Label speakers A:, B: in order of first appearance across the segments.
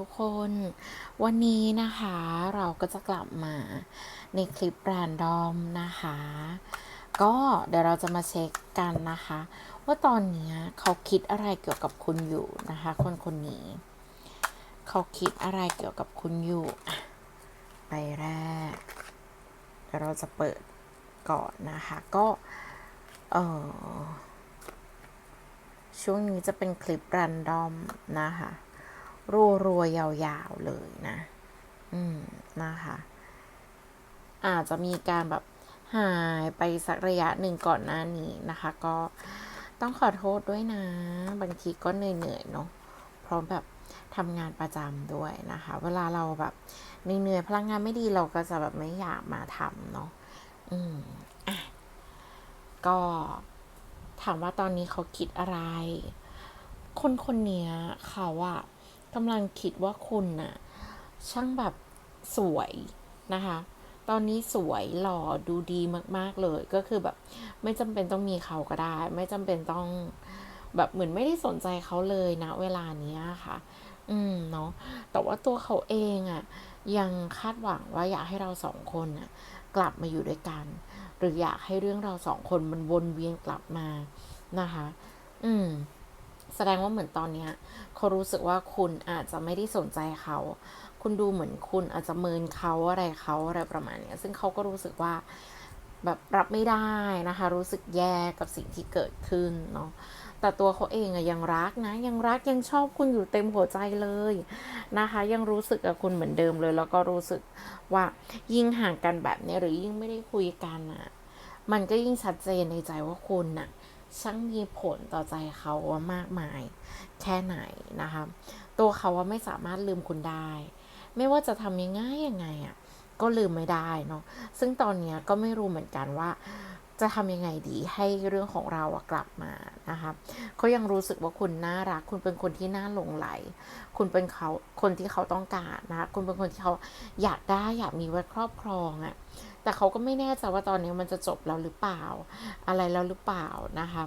A: ทุกคน วันนี้นะคะเราก็จะกลับมาในคลิปแรนดอมนะคะ ก็เดี๋ยวเราจะมาเช็คกันนะคะ ว่าตอนนี้เขาคิดอะไรเกี่ยวกับคุณอยู่นะคะ คนคนนี้ เขาคิดอะไรเกี่ยวกับคุณอยู่อะใบแรกเดี๋ยวเราจะเปิดก่อนนะคะ ก็เออช่วงนี้จะเป็นคลิปรันดอมนะคะ รัวรัวๆยาวๆเลยนะ อืม นะคะ อาจจะมีการแบบหายไปสักระยะหนึ่งก่อนหน้านี้นะคะ ก็ต้องขอโทษด้วยนะ บางทีก็เหนื่อยๆเนาะเพราะแบบทำงานประจำด้วยนะคะ เวลาเราแบบเหนื่อยๆพลังงานไม่ดีเราก็จะแบบไม่อยากมาทำเนาะอืมอะก็ถามว่าตอนนี้เขาคิดอะไร คนคนนี้เขาอะ กำลังคิดว่าคุณน่ะ ช่างแบบสวยนะคะ ตอนนี้สวยหล่อดูดีมาก ๆ เลย ก็คือแบบ ไม่จำเป็นต้องมีเขาก็ได้ ไม่จำเป็นต้องแบบเหมือนไม่ได้สนใจเขาเลยนะ เวลานี้ค่ะ อืมเนาะ แต่ว่าตัวเขาเองอะยังคาดหวังว่าอยากให้เราสองคนน่ะ กลับมาอยู่ด้วยกัน หรืออยากให้เรื่องเราสองคนมันวนเวียนกลับมานะคะ อืม แสดงว่าเหมือนตอนเนี้ยเขารู้สึกว่าคุณอาจจะไม่ได้สนใจเขา คุณดูเหมือนคุณอาจจะเมินเขาอะไรเขาอะไรประมาณเนี้ย ซึ่งเขาก็รู้สึกว่าแบบรับไม่ได้นะคะ รู้สึกแย่กับสิ่งที่เกิดขึ้นเนาะแต่ตัวเขาเองอะยังรักนะ ยังรักยังชอบคุณอยู่เต็มหัวใจเลยนะคะ ยังรู้สึกกับคุณเหมือนเดิมเลย แล้วก็รู้สึกว่ายิ่งห่างกันแบบนี้หรือยิ่งไม่ได้คุยกันอะมันก็ยิ่งชัดเจนในใจว่าคุณน่ะ ช่างมีผลต่อใจเขาว่ามากมาย แค่ไหนนะคะ ตัวเขาว่าไม่สามารถลืมคุณได้ ไม่ว่าจะทำยังไงยังไงอะก็ลืมไม่ได้เนาะซึ่งตอนนี้ก็ไม่รู้เหมือนกันว่า จะทำยังไงดีให้เรื่องของเราอะกลับมานะคะเขายังรู้สึกว่าคุณน่ารัก คุณเป็นคนที่น่าหลงไหล คุณเป็นเขาคนที่เขาต้องการนะคะคุณเป็นคนที่เขาอยากได้อยากมีไว้ครอบครองอะแต่เขาก็ไม่แน่ใจว่าตอนนี้มันจะจบแล้วหรือเปล่า อะไรแล้วหรือเปล่านะคะ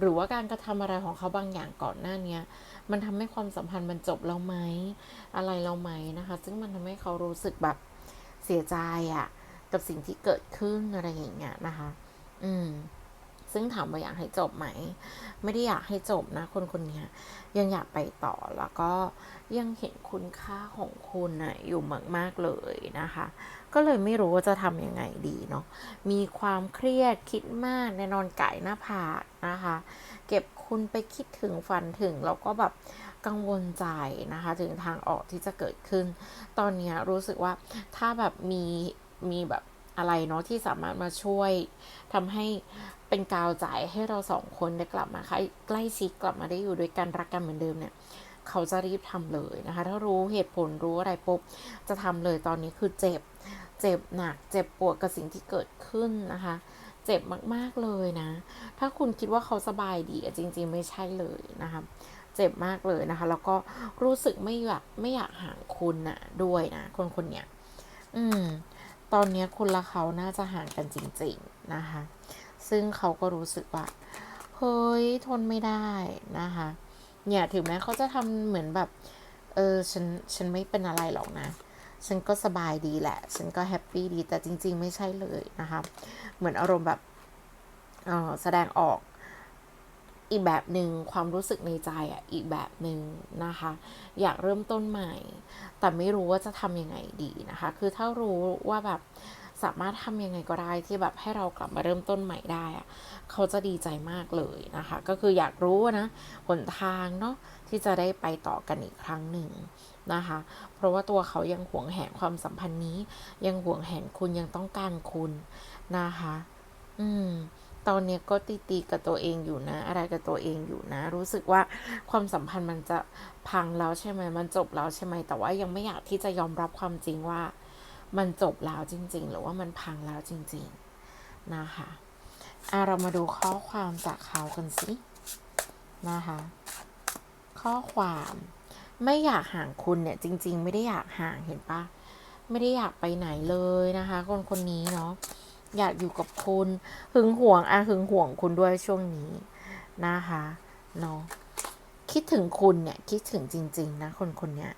A: หรือว่าการกระทำอะไรของเขาบางอย่างก่อนหน้าเนี้ยมันทำให้ความสัมพันธ์มันจบแล้วไหมอะไรแล้วไหมนะคะ ซึ่งมันทำให้เขารู้สึกแบบเสียใจอะกับสิ่งที่เกิดขึ้นอะไรอย่างเงี้ยนะคะ อืม ซึ่งถามว่าอยากให้จบไหม ไม่ได้อยากให้จบนะ คนคนนี้ยังอยากไปต่อแล้วก็ยังเห็นคุณค่าของคุณนะอยู่มาก ๆ เลยนะคะ ก็เลยไม่รู้ว่าจะทำยังไงดีเนาะ มีความเครียดคิดมากในนอนไก่หน้าผากนะคะ เก็บคุณไปคิดถึงฝันถึงแล้วก็แบบกังวลใจนะคะ ถึงทางออกที่จะเกิดขึ้น ตอนนี้รู้สึกว่าถ้าแบบมีมีแบบ อะไรเนาะที่สามารถมาช่วยทำให้เป็นกาวใจให้เราสองคนได้กลับมาใกล้ชิดกลับมาได้อยู่ด้วยกันรักกันเหมือนเดิมเนี่ยเขาจะรีบทำเลยนะคะ ถ้ารู้เหตุผลรู้อะไรปุ๊บจะทำเลยตอนนี้คือเจ็บ เจ็บหนัก เจ็บปวดกับสิ่งที่เกิดขึ้นนะคะ เจ็บมากๆเลยนะ ถ้าคุณคิดว่าเขาสบายดีจริง ๆ ไม่ใช่เลยนะคะเจ็บมากเลยนะคะ แล้วก็รู้สึกไม่อยากไม่อยากห่างคุณนะด้วยนะคนคนเนี้ย อืม ตอนนี้คุณและเขาน่าจะห่างกันจริง ๆ นะคะ ซึ่งเขาก็รู้สึกว่า เฮ้ย ทนไม่ได้นะคะ เนี่ย ถึงแม้เขาจะทำเหมือนแบบ เออ ฉัน ฉันไม่เป็นอะไรหรอกนะ ฉันก็สบายดีแหละ ฉันก็แฮปปี้ดี แต่จริง ๆ ไม่ใช่เลยนะคะ เหมือนอารมณ์แบบ เออแสดงออก อีกแบบหนึ่งความรู้สึกในใจอะอีกแบบหนึ่งนะคะ อยากเริ่มต้นใหม่ แต่ไม่รู้ว่าจะทำยังไงดีนะคะ คือถ้ารู้ว่าแบบสามารถทำยังไงก็ได้ที่แบบให้เรากลับมาเริ่มต้นใหม่ได้อะเขาจะดีใจมากเลยนะคะ ก็คืออยากรู้นะหนทางเนาะที่จะได้ไปต่อกันอีกครั้งหนึ่งนะคะ เพราะว่าตัวเขายังหวงแหนความสัมพันธ์นี้ ยังหวงแหนคุณยังต้องการคุณนะคะ อืม ตอนนี้ก็ตีตีกับตัวเองอยู่นะ อะไรกับตัวเองอยู่นะ รู้สึกว่าความสัมพันธ์มันจะพังแล้วใช่ไหมมันจบแล้วใช่ไหมแต่ว่ายังไม่อยากที่จะยอมรับความจริงว่า มันจบแล้วจริง ๆ หรือว่ามันพังแล้วจริง ๆนะคะอะเรามาดูข้อความจากเขากันสินะคะข้อความไม่อยากห่างคุณเนี่ย จริง ๆ ไม่ได้อยากห่างเห็นปะไม่ได้อยากไปไหนเลยนะคะ คนคนนี้เนาะ อยากอยู่กับคุณหึงหวงอะหึงหวงคุณด้วยช่วงนี้นะคะเนาะคิดคิดถึงคุณเนี่ยคิดถึงจริง ๆ นะคนคนเนี้ย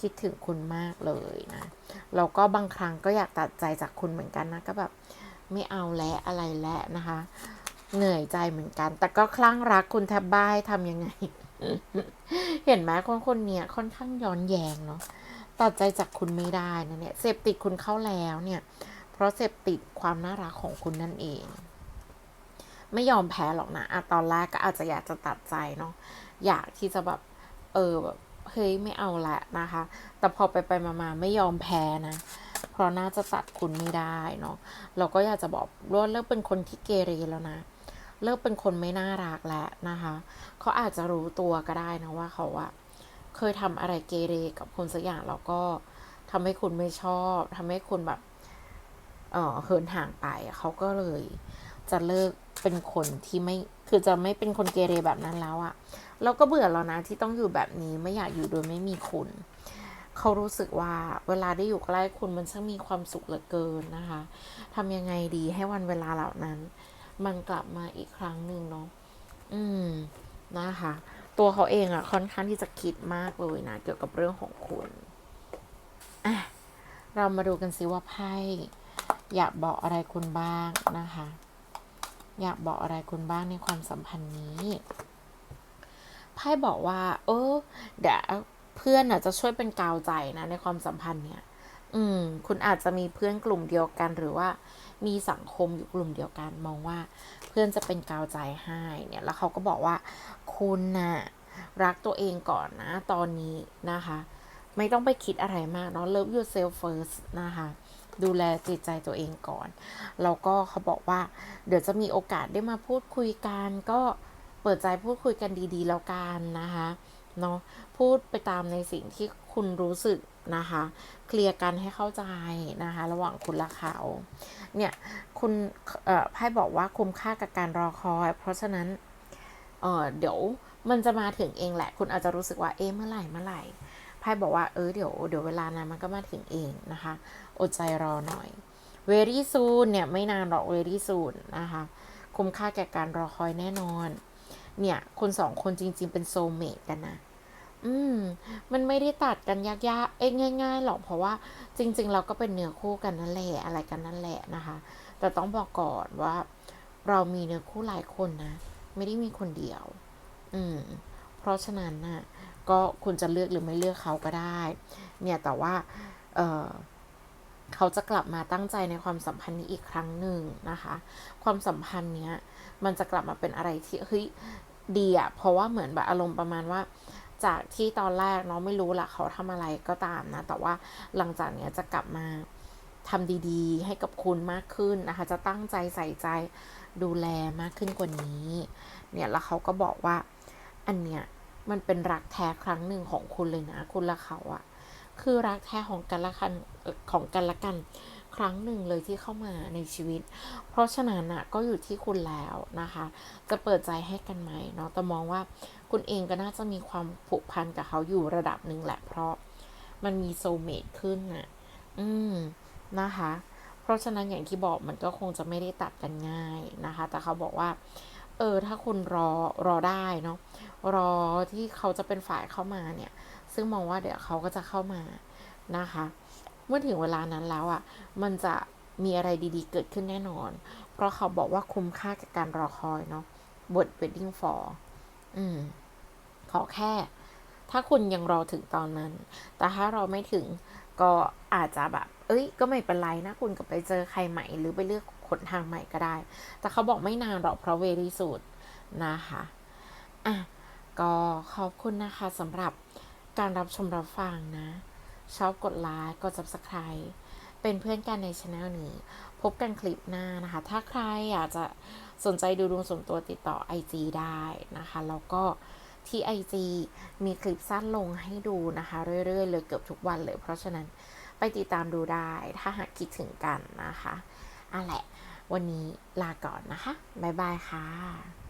A: คิดถึงคุณมากเลยนะแล้วก็บางครั้งก็อยากตัดใจจากคุณเหมือนกันนะก็แบบไม่เอาแล้วอะไรแล้วนะคะ เหนื่อยใจเหมือนกัน แต่ก็คลั่งรักคุณแทบบ้ายทำยังไง เห็นไหมคนคนเนี้ยค่อนข้างย้อนแยงเนาะตัดใจจากคุณไม่ได้นะเนี่ยเสพติดคุณเข้าแล้วเนี่ย เพราะเสพติดความน่ารักของคุณนั่นเอง ไม่ยอมแพ้หรอกนะอะตอนแรกก็อาจจะอยากจะตัดใจเนาะอยากที่จะแบบ เออแบบเฮ้ยไม่เอาละนะคะ แต่พอไปไปมาๆไม่ยอมแพ้นะ เพราะน่าจะตัดคุณไม่ได้เนาะเราก็อยากจะบอกว่าเลิกเป็นคนที่เกเรแล้วนะ เลิกเป็นคนไม่น่ารักแล้วนะคะเขาอาจจะรู้ตัวก็ได้นะว่าเขาอะเคยทำอะไรเกเรกับคนสักอย่างแล้วก็ทำให้คุณไม่ชอบทำให้คุณแบบ เออเหินห่างไปเขาก็เลยจะเลิกเป็นคนที่ไม่คือจะไม่เป็นคนเกเรแบบนั้นแล้วอะเราก็เบื่อแล้วนะที่ต้องอยู่แบบนี้ไม่อยากอยู่โดยไม่มีคุณเขารู้สึกว่าเวลาได้อยู่ใกล้คุณมันช่างมีความสุขเหลือเกินนะคะทำยังไงดีให้วันเวลาเหล่านั้น มันกลับมาอีกครั้งหนึ่งเนาะอืมนะคะ ตัวเขาเองอะค่อนข้างที่จะคิดมากเลยนะเกี่ยวกับเรื่องของคุณอะเรามาดูกันซิว่าไพ่ อยากบอกอะไรคุณบ้างนะคะ อยากบอกอะไรคุณบ้างในความสัมพันธ์นี้ไพ่บอกว่า เออเดี๋ยวเพื่อนอะจะช่วยเป็นกาวใจนะในความสัมพันธ์เนี่ย อืม คุณอาจจะมีเพื่อนกลุ่มเดียวกันหรือว่า มีสังคมอยู่กลุ่มเดียวกัน มองว่า เพื่อนจะเป็นกาวใจให้เนี่ย แล้วเขาก็บอกว่า คุณน่ะรักตัวเองก่อนนะ ตอนนี้นะคะ ไม่ต้องไปคิดอะไรมากเนาะ love yourself first นะคะ ดูแลจิตใจตัวเองก่อน แล้วก็เขาบอกว่า เดี๋ยวจะมีโอกาสได้มาพูดคุยกัน ก็เปิดใจพูดคุยกันดีๆ แล้วกันนะคะเนาะพูดไปตามในสิ่งที่คุณรู้สึกนะคะ เคลียร์กันให้เข้าใจนะคะ ระหว่างคุณและเขา เนี่ยคุณไพ่บอกว่าคุ้มค่ากับการรอคอย เพราะฉะนั้นเเดี๋ยวมันจะมาถึงเองแหละ คุณอาจจะรู้สึกว่าเอ๊ะเมื่อไหร่เมื่อไหร่ ไพ่บอกว่าเออเดี๋ยวเดี๋ยวเวลานั้นมันก็มาถึงเองนะคะ อดใจรอหน่อย very soon เนี่ยไม่นานหรอก very soon นะคะ คุ้มค่าแก่การรอคอยแน่นอน เนี่ย คนสองคนจริง ๆ เป็นโซเมตกันนะอืม มันไม่ได้ตัดกันยากๆ เอ้ง่าย ๆ หรอกเพราะว่าจริง ๆ เราก็เป็นเนื้อคู่กันนั่นแหละอะไรกันนั่นแหละนะคะ แต่ต้องบอกก่อนว่า เรามีเนื้อคู่หลายคนนะ ไม่ได้มีคนเดียว อืม เพราะฉะนั้นน่ะ ก็คุณจะเลือกหรือไม่เลือกเขาก็ได้ เนี่ยแต่ว่าเเขาจะกลับมาตั้งใจในความสัมพันธ์นี้อีกครั้งหนึ่งนะคะ ความสัมพันธ์เนี้ยมันจะกลับมาเป็นอะไรที่เฮ้ยดีอะเพราะว่าเหมือนแบบอารมณ์ประมาณว่า จากที่ตอนแรกเนาะไม่รู้ละเขาทำอะไรก็ตามนะ แต่ว่าหลังจากเนี้ยจะกลับมาทำดีๆ ให้กับคุณมากขึ้นนะคะ จะตั้งใจใส่ใจดูแลมากขึ้นกว่านี้ เนี่ยแล้วเขาก็บอกว่าอันเนี้ย มันเป็นรักแท้ครั้งหนึ่งของคุณเลยนะ คุณและเขาอะคือรักแท้ของกันและกันของกันและกันครั้งหนึ่งเลยที่เข้ามาในชีวิต เพราะฉะนั้นอะก็อยู่ที่คุณแล้วนะคะ จะเปิดใจให้กันไหมเนาะ แต่มองว่าคุณเองก็น่าจะมีความผูกพันกับเขาอยู่ระดับหนึ่งแหละ เพราะมันมีโซเมตขึ้นนะอืม นะคะ เพราะฉะนั้นอย่างที่บอกมันก็คงจะไม่ได้ตัดกันง่ายนะคะ แต่เขาบอกว่า เออถ้าคุณรอรอได้เนาะรอที่เขาจะเป็นฝ่ายเข้ามาเนี่ย ซึ่งมองว่าเดี๋ยวเขาก็จะเข้ามานะคะ เมื่อถึงเวลานั้นแล้วอะ่ะ มันจะมีอะไรดีๆ เกิดขึ้นแน่นอน เพราะเขาบอกว่าคุ้มค่ากับการรอคอยเนาะบท wedding for อืม ขอแค่ ถ้าคุณยังรอถึงตอนนั้น แต่ถ้าเราไม่ถึงก็อาจจะแบบ เอ้ย ก็ไม่เป็นไรนะ คุณก็ไปเจอใครใหม่หรือไปเลือก นทางใหม่ก็ได้ แต่เขาบอกไม่นานหรอกเพราะเวรีสุดนะคะอะก็ขอบคุณนะคะสำหรับการรับชมรับฟังนะ ชอบกดไลค์กด subscribe เป็นเพื่อนกันในช anel นี้ พบกันคลิปหน้านะคะ ถ้าใครอยากจะสนใจดูดวงส่วนตัวติดต่อ IG ได้นะคะ แล้วก็ที่ IG มีคลิปสั้นลงให้ดูนะคะ เรื่อยๆ เลยเกือบทุกวันเลย เพราะฉะนั้นไปติดตามดูได้ ถ้าหากคิดถึงกันนะคะอะแหละ วันนี้ลาก่อนนะคะ บ๊ายบายค่ะ